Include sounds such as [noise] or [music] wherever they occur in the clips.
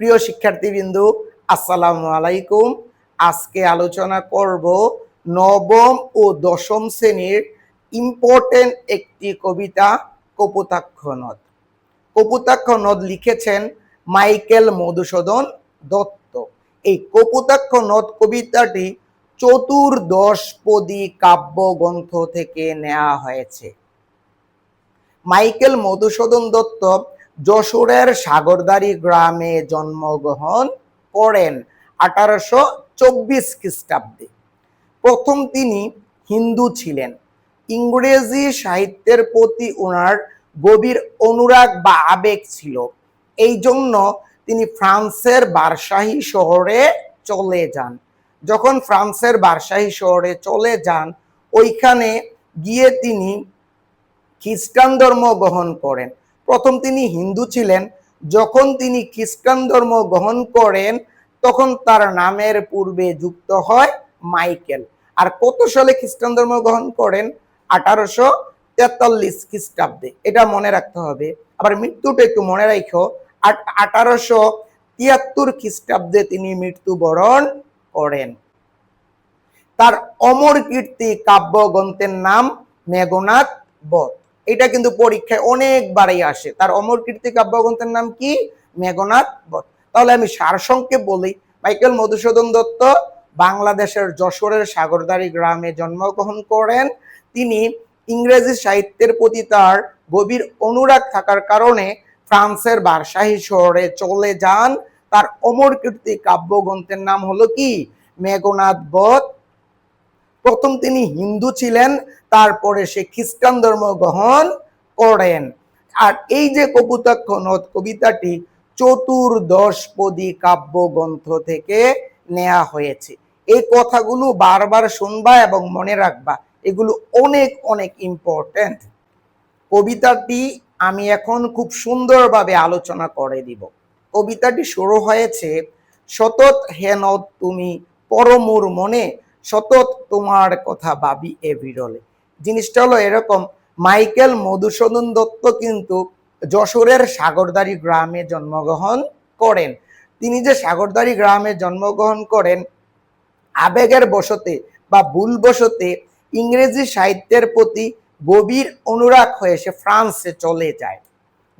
প্রিয় শিক্ষার্থীবৃন্দু, আসসালামু আলাইকুম। আজকে আলোচনা করব নবম ও দশম শ্রেণির ইম্পর্টেন্ট একটি কবিতা, কপোতাক্ষ নদ। কপোতাক্ষ নদ লিখেছেন মাইকেল মধুসূদন দত্ত। এই কপোতাক্ষ নদ কবিতাটি চতুর্দশপদী কাব্যগ্রন্থ থেকে নেওয়া হয়েছে। মাইকেল মধুসূদন দত্ত যশোরের সাগরদারি গ্রামে জন্মগ্রহণ করেন আঠারোশো চব্বিশ খ্রিস্টাব্দে। প্রথম তিনি হিন্দু ছিলেন। ইংরেজি সাহিত্যের প্রতি ওনার গভীর অনুরাগ বা আবেগ ছিল। এই জন্য তিনি ফ্রান্সের বারসাহী শহরে চলে যান। যখন ফ্রান্সের বারসাহী শহরে চলে যান, ওইখানে গিয়ে তিনি খ্রিস্টান ধর্ম গ্রহণ করেন। প্রথম তিনি হিন্দু ছিলেন। যখন তিনি খ্রিস্টান ধর্ম গ্রহণ করেন, তখন তার নামের পূর্বে যুক্ত হয় মাইকেল। আর কত সালে খ্রিস্টান ধর্ম গ্রহণ করেন? আঠারোশো তেতাল্লিশ খ্রিস্টাব্দে। এটা মনে রাখতে হবে। আবার মৃত্যুটা একটু মনে রাখো। আঠারোশো তিয়াত্তর খ্রিস্টাব্দে তিনি মৃত্যুবরণ করেন। তার অমর কীর্তি কাব্যগ্রন্থের নাম মেঘনাথ বধ। এটা কিন্তু পরীক্ষায় অনেকবারই আসে। তার অমর কীর্তি কাব্যগ্রন্থের নাম কি? মেঘনাথ বধ তাহলে আমি সারসংক্ষেপ বলি, মাইকেল মধুসূদন দত্ত বাংলাদেশের যশোরের সাগরদারি গ্রামে জন্মগ্রহণ করেন। তিনি ইংরেজি সাহিত্যের প্রতি তার গভীর অনুরাগ থাকার কারণে ফ্রান্সের বারসাহী শহরে চলে যান। তার অমর কীর্তি কাব্যগ্রন্থের নাম হলো কি? মেঘনাথ বধ প্রথম তিনি হিন্দু ছিলেন, তারপরে সে খ্রিস্টান ধর্ম গ্রহণ করেন। আর এই যে কপুতাক্ষ নদ কবিতাটি চতুর্দশপদী কাব্যগ্রন্থ থেকে নেওয়া হয়েছে। এই কথাগুলো বারবার শুনবা এবং মনে রাখবা, এগুলো অনেক অনেক ইম্পর্টেন্ট কবিতাটি আমি এখন খুব সুন্দরভাবে আলোচনা করে দিব। কবিতাটি শুরু হয়েছে, সতত হেন তুমি পরমুর মনে সতত তোমার কথা ভাবি এ বিরলে। জিনিসটা হলো এরকম, মাইকেল মধুসূদন দত্ত কিন্তু যশোরের সাগরদারি গ্রামে জন্মগ্রহণ করেন। তিনি যে সাগরদারি গ্রামে জন্মগ্রহণ করেন, আবেগের বসতে বা ভুল বসতে ইংরেজি সাহিত্যের প্রতি গভীর অনুরাগ হয়ে সে ফ্রান্সে চলে যায়।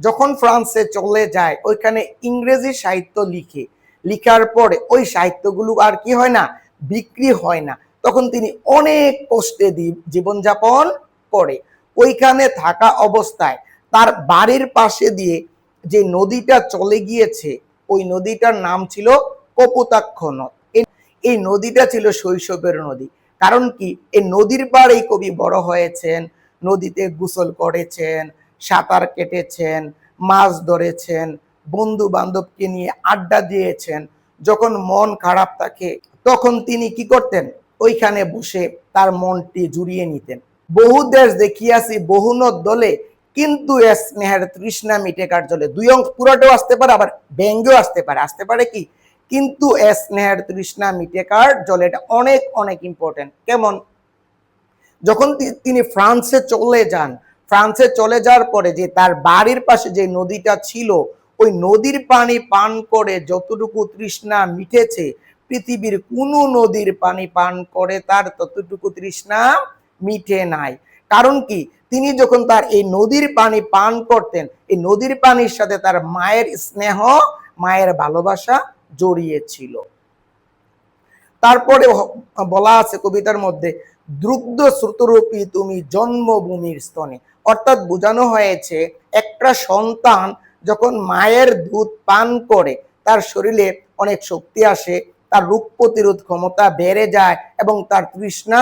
যখন ফ্রান্সে চলে যায়, ওইখানে ইংরেজি সাহিত্য লিখে। লিখার পরে ওই সাহিত্যগুলো আর কি হয় না বিক্রি হয় না। তখন তিনি অনেক কষ্টে জীবনযাপন করে। ওইখানে থাকা অবস্থায় তার বাড়ির পাশে দিয়ে যে নদীটা চলে গিয়েছে, ওই নদীটার নাম ছিল কপোতাক্ষ নদ এই নদীটা ছিল শৈশবের নদী। কারণ কি? এই নদীর পাড়েই কবি বড় হয়েছেন, নদীতে গোসল করেছেন, সাঁতার কেটেছেন, মাছ ধরেছেন বন্ধু বান্ধবকে নিয়ে আড্ডা দিয়েছেন। যখন মন খারাপ থাকে তখন তিনি কি করতেন? ওইখানে বসে তার মনটি জুড়িয়ে নিতেন। বহু দেশ দেখিয়াছি, বহু দলে, কিন্তু স্নেহের তৃষ্ণা মিটে কার জলে? দুই অঙ্ক পুরোটাও আসতে পারে, আবার ব্যঙ্গেও আসতে পারে। আসতে পারে কি? কিন্তু স্নেহের তৃষ্ণা মিটে কার জলে? এটা অনেক অনেক ইম্পর্টেন্ট কেমন? যখন তিনি ফ্রান্সে চলে যান, ফ্রান্সে চলে যাওয়ার পরে যে তার বাড়ির পাশে যে নদীটা ছিল, ওই নদীর পানি পান করে যতটুকু তৃষ্ণা মিটেছে পৃথিবীর কোনো নদীর পানি পান করে, তার ততটুকু তৃষ্ণা মিটে নাই। কারণ কি? তিনি যখন তার এই নদীর পানি পান করতেন, এই নদীর পানির সাথে তার মায়ের স্নেহ, মায়ের ভালোবাসা জড়িয়েছিল। তারপরে বলা আছে কবিতার মধ্যে, দ্রুগ্ধ শ্রুতরূপী তুমি জন্মভূমির স্তনে। অর্থাৎ বোঝানো হয়েছে, একটা সন্তান যখন মায়ের দুধ পান করে, তার শরীরে অনেক শক্তি আসে তার রোগ প্রতিরোধ ক্ষমতা বেড়ে যায় এবং তার তৃষ্ণা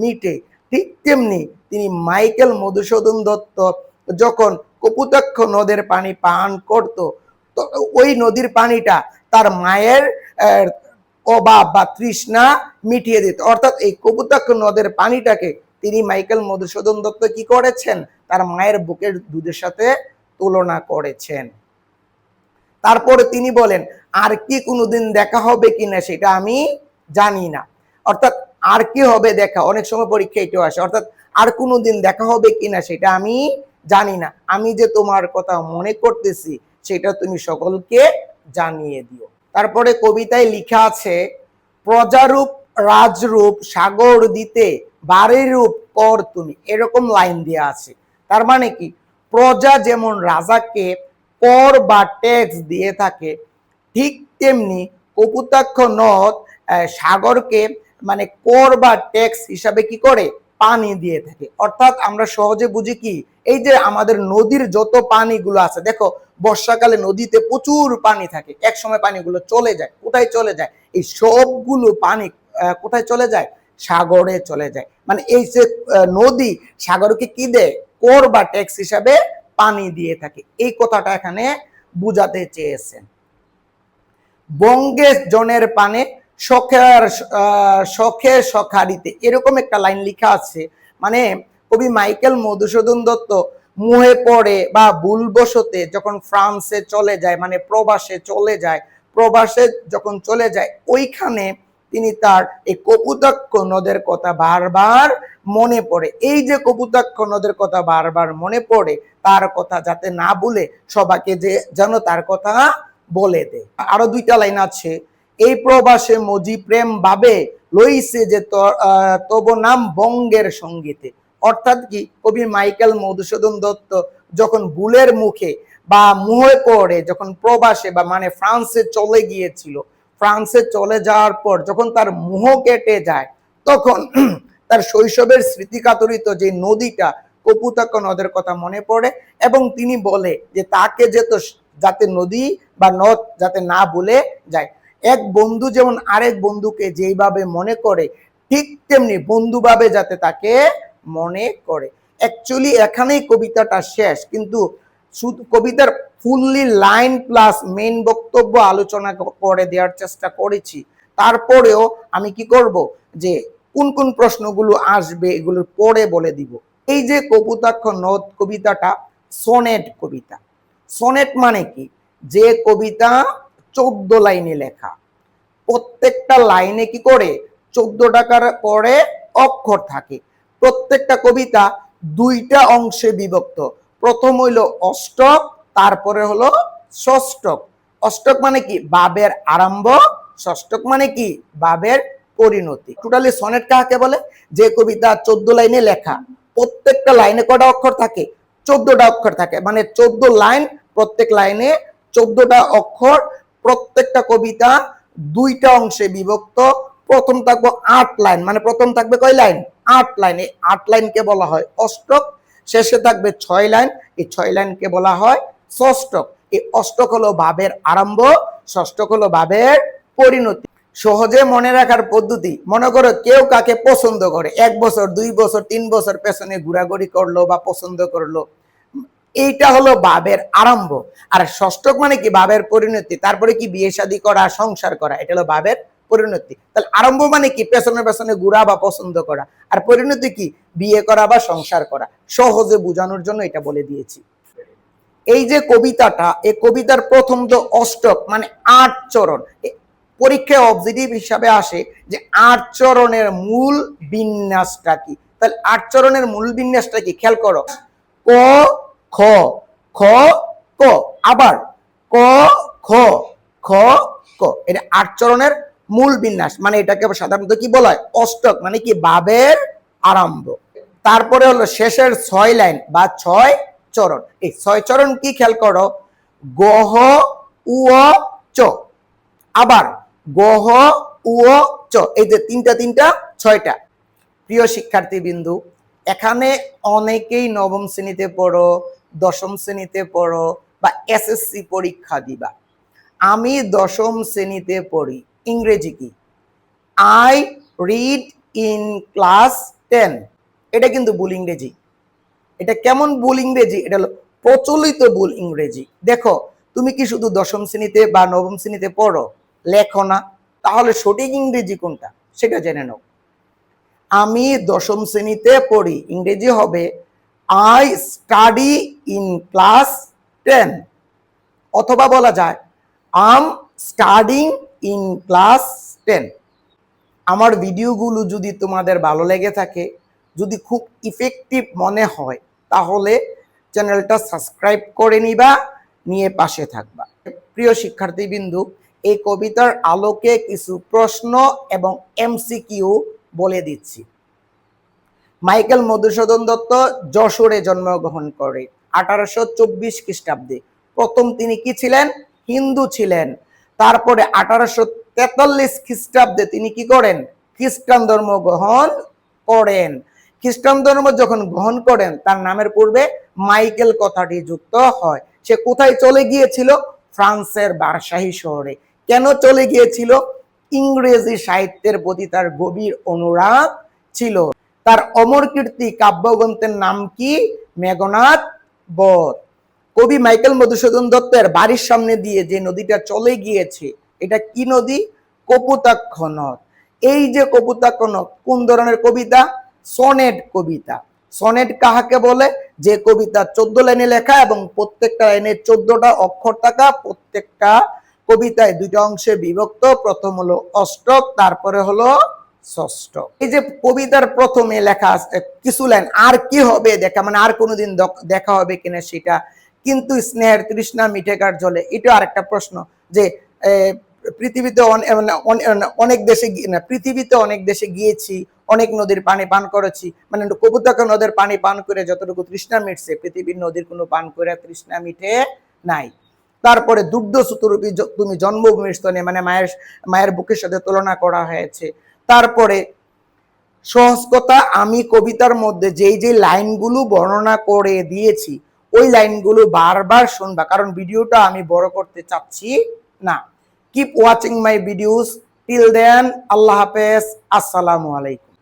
মিটে। ঠিক তেমনি তিনি মাইকেল মধুসূদন দত্ত যখন কপুতাক্ষ নদের পানি পান করত ওই নদীর পানিটা তার মায়ের অভাব বা তৃষ্ণা মিটিয়ে দিত। অর্থাৎ এই কপুতাক্ষ নদের পানিটাকে তিনি মাইকেল মধুসূদন দত্ত কি করেছেন? তার মায়ের বুকের দুধের সাথে তুলনা করেছেন। তারপরে তিনি বলেন, আর কি কোনোদিন দেখা হবে কিনা সেটা আমি জানি না। অর্থাৎ, আর কি হবে দেখা? অনেক সময় পরীক্ষা এটাও আসে। অর্থাৎ, আর কোনোদিন দেখা হবে কিনা সেটা আমি জানি না। আমি যে তোমার কথা মনে করতেছি, সেটা তুমি সকলকে জানিয়ে দিও। তারপরে কবিতায় লিখা আছে, প্রজারূপ, রাজরূপ, সাগর দিতে বাড়ির রূপ কর তুমি। এরকম লাইন দেওয়া আছে। তার মানে কি? প্রজা যেমন রাজাকে কর বা ট্যাক্স দিয়ে থাকে। ঠিক তেমনি কপুতাক্ষ নদ সাগরকে মানে কর বা ট্যাক্স হিসাবে কি করে? পানি দিয়ে থাকে। অর্থাৎ আমরা সহজে বুঝি কি? এই যে আমাদের নদীর যত পানিগুলো আছে, দেখো বর্ষাকালে নদীতে প্রচুর পানি থাকে। এক সময় পানিগুলো চলে যায়। কোথায় চলে যায়? এই সবগুলো পানি কোথায় চলে যায়? সাগরে চলে যায়। মানে এই যে নদী সাগরকে কি দেয়? কর বা ট্যাক্স হিসাবে পানি দিয়ে থাকে। এই কথাটা এখানে বুঝাতে চেয়েছেন। বঙ্গে জনের পানে শখের শখে সখারিতে এরকম একটা লাইন লেখা আছে। মানে কবি মাইকেল মধুসূদন দত্ত মুহে পড়ে বা ভুলবশতে যখন ফ্রান্সে চলে যায় মানে প্রবাসে চলে যায়, প্রবাসে যখন চলে যায়, ওইখানে তিনি তার এই কপুতাক্ষ নদের কথা বারবার মনে পড়ে। এই যে কপুতাক্ষ নদের কথা বারবার মনে পড়ে, তার কথা যাতে না ভুলে সবাকে যে যেন তার কথা বলে দে। আরও দুইটা লাইন আছে। এই প্রবাসে মজি প্রেম ভাবে লইছে যে তব নাম বঙ্গের সঙ্গীতে। অর্থাৎ কি? কবি মাইকেল মধুসূদন দত্ত যখন ভুলের মুখে বা মুহে পড়ে, যখন প্রবাসে বা মানে ফ্রান্সে চলে গিয়েছিল ফ্রান্সে চলে যাওয়ার পর যখন তার মুহ কেটে যায়, তখন [clears throat] তার শৈশবের স্মৃতিকাতরিত যে নদীটা কপুতাক্ষ নদের কথা মনে পড়ে এবং তিনি বলে যে তাকে যে তো যাতে নদী বা নদ যাতে না ভুলে যায়। এক বন্ধু যেমন আরেক বন্ধুকে যেইভাবে মনে করে, ঠিক তেমনি বন্ধুভাবে যাতে তাকে মনে করে। অ্যাকচুয়ালি এখানেই কবিতাটা শেষ, কিন্তু কবিতার ফুললি লাইন প্লাস মেইন বক্তব্য আলোচনা করে দেওয়ার চেষ্টা করেছি। তারপরেও আমি কি করব? যে কোন কোন প্রশ্নগুলো আসবে এগুলো পরে বলে দিব। এই যে কপুতাক্ষ নদ কবিতাটা, সোনেট কবিতা। সোনেট মানে কি? যে কবিতা চোদ্দ লাইনে লেখা। প্রত্যেকটা লাইনে কি করে? চোদ্দ টাকার পরে অক্ষর থাকে। প্রত্যেকটা কবিতা দুইটা অংশে বিভক্ত। প্রথম হইল অষ্টক তারপরে হলো ষষ্ঠক। অষ্টক মানে কি? বাবের আরম্ভ। ষষ্ঠক মানে কি? বাবের পরিণতি। টোটালি সনেট কাকে বলে? যে কবিতা চোদ্দ লাইনে লেখা, প্রত্যেকটা লাইনে কটা অক্ষর থাকে? চোদ্দটা অক্ষর থাকে। মানে চোদ্দ লাইন, প্রত্যেক লাইনে চোদ্দটা অক্ষর, প্রত্যেকটা কবিতা দুইটা অংশে বিভক্ত। প্রথম থাকবে আট লাইন। মানে প্রথম থাকবে কয় লাইন? আট লাইন। এই আট লাইনকে বলা হয় অষ্টক। শেষে থাকবে ছয় লাইন। এই ছয় লাইনকে বলা হয় ষষ্ঠক। এই অষ্টক হলো ভাবের আরম্ভ, ষষ্ঠক হলো ভাবের পরিণতি। সহজে মনে রাখার পদ্ধতি, মনে করো কেউ কাকে পছন্দ করে, এক বছর, দুই বছর, তিন বছর পেছনে ঘোরাঘুরি করল বা পছন্দ করল। এইটা হলো ভাবের আরম্ভ। আর ষষ্ঠক মানে কি? ভাবের পরিণতি। তারপরে কি? বিয়ে শাদী করা, সংসার করা, এটা হলো ভাবের পরিণতি। তাহলে আরম্ভ মানে কি? পেছনে পেছনে ঘুরা বা পছন্দ করা। আর পরিণতি কি? বিয়ে করা বা সংসার করা। সহজে বোঝানোর জন্য এটা বলে দিয়েছি। এই যে কবিতাটা, এই কবিতার প্রথম তো অষ্টক মানে আট চরণ পরীক্ষায় অবজেক্টিভ হিসাবে আসে যে আট চরণের মূল বিন্যাসটা কি। তাহলে আট চরণের মূল বিন্যাসটা কি? খেয়াল করো। ক, খ খ, ক। আবার, ক, খ খ, ক। এটা আট চরণের মূল বিন্যাস মানে এটাকে সাধারণত কি বলা হয়? অষ্টক মানে কি? বাবের আরম্ভ। তারপরে হলো শেষের ছয় লাইন বা ছয় চরণ। এই ছয় চরণ কি খেয়াল করো? গহ উ চ। আবার গহ উ চ। এই যে তিনটা তিনটা, ছয়টা। প্রিয় শিক্ষার্থী বিন্দু এখানে অনেকেই নবম শ্রেণীতে পড়ো, দশম শ্রেণীতে পড়ো বা এসএসসি পরীক্ষা দিবা। আমি দশম শ্রেণীতে পড়ি। ইংরেজি কি? I read in class ten এটা কিন্তু ভুল ইংরেজি। এটা কেমন ভুল ইংরেজি? এটা হলো প্রচলিত ভুল ইংরেজি। দেখো, তুমি কি শুধু দশম শ্রেণীতে বা নবম শ্রেণীতে পড়ো? লেখো না। তাহলে সঠিক ইংরেজি কোনটা? সেটা জেনে নাও। আমি দশম শ্রেণীতে পড়ি। ইংরেজি হবে I study in class ten অথবা বলা যায় I'm studying in class ten আমার ভিডিওগুলো যদি তোমাদের ভালো লেগে থাকে যদি খুব ইফেক্টিভ মনে হয়, তাহলে চ্যানেলটা সাবস্ক্রাইব করে নিবা, নিয়ে পাশে থাকবা। প্রিয় শিক্ষার্থীবৃন্দু, এই কবিতার আলোকে কিছু প্রশ্ন এবং এমসিকিউ বলে দিচ্ছি। মাইকেল মধুসূদন দত্ত যশোরে জন্মগ্রহণ করে, আঠারোশো চব্বিশ খ্রিস্টাব্দে। প্রথম তিনি কি ছিলেন? হিন্দু ছিলেন। তারপরে আঠারোশো তেতাল্লিশ খ্রিস্টাব্দে তিনি কি করেন? খ্রিস্টান ধর্ম গ্রহণ করেন। খ্রিস্টান ধর্ম যখন গ্রহণ করেন, তার নামের পূর্বে মাইকেল কথাটি যুক্ত হয়। সে কোথায় চলে গিয়েছিল? ফ্রান্সের বারসাহি শহরে। কেন চলে গিয়েছিল? ইংরেজি সাহিত্যের প্রতি তার গভীর অনুরাগ ছিল। তার অমর কীর্তি কাব্যগ্রন্থের নাম কি? মেঘনাথ বধ। কবি মাইকেল মধুসূদন দত্তের বাড়ির সামনে দিয়ে যে নদীটা চলে গিয়েছে, এটা কি নদী? কপুতাক্ষ নদ। এই যে কপুতাক্ষ নদ, কোন ধরনের কবিতা? সনেট কবিতা। সনেট কাহাকে বলে? যে কবিতা চোদ্দ লাইনে লেখা এবং প্রত্যেকটা লাইনে চোদ্দটা অক্ষর থাকা, প্রত্যেকটা কবিতায় দুইটা অংশে বিভক্ত। প্রথম হলো অষ্টক, তারপরে হলো ষষ্ঠ। এই যে কবিতার প্রথমে লেখা কিছু লাইন, আর কি হবে দেখা মানে আর কোনোদিন দেখা হবে কিনা সেটা। কিন্তু স্নেহের তৃষ্ণা মিঠেকার জলে এটা আরেকটা প্রশ্ন, যে পৃথিবীতে অনে- মানে অনেক দেশে পৃথিবীতে অনেক দেশে গিয়েছি অনেক নদীর পানি পান করেছি। মানে কবুতাকা নদের পানি পান করে যতটুকু তৃষ্ণা মিটছে, পৃথিবীর নদীর কোনো পান করে তৃষ্ণা মিটে নাই। তারপরে দুগ্ধ সুতরূপী তুমি জন্মভূমির স্তনে মানে মায়ের মায়ের বুকের সাথে তুলনা করা হয়েছে। তারপরে সহজ কথা আমি কবিতার মধ্যে যেই যে লাইনগুলো বর্ণনা করে দিয়েছি, ওই লাইনগুলো বারবার শুনবা, কারণ ভিডিওটা আমি বড় করতে চাচ্ছি না। Keep watching my videos till then আল্লাহ হাফেজ। আসসালামু আলাইকুম।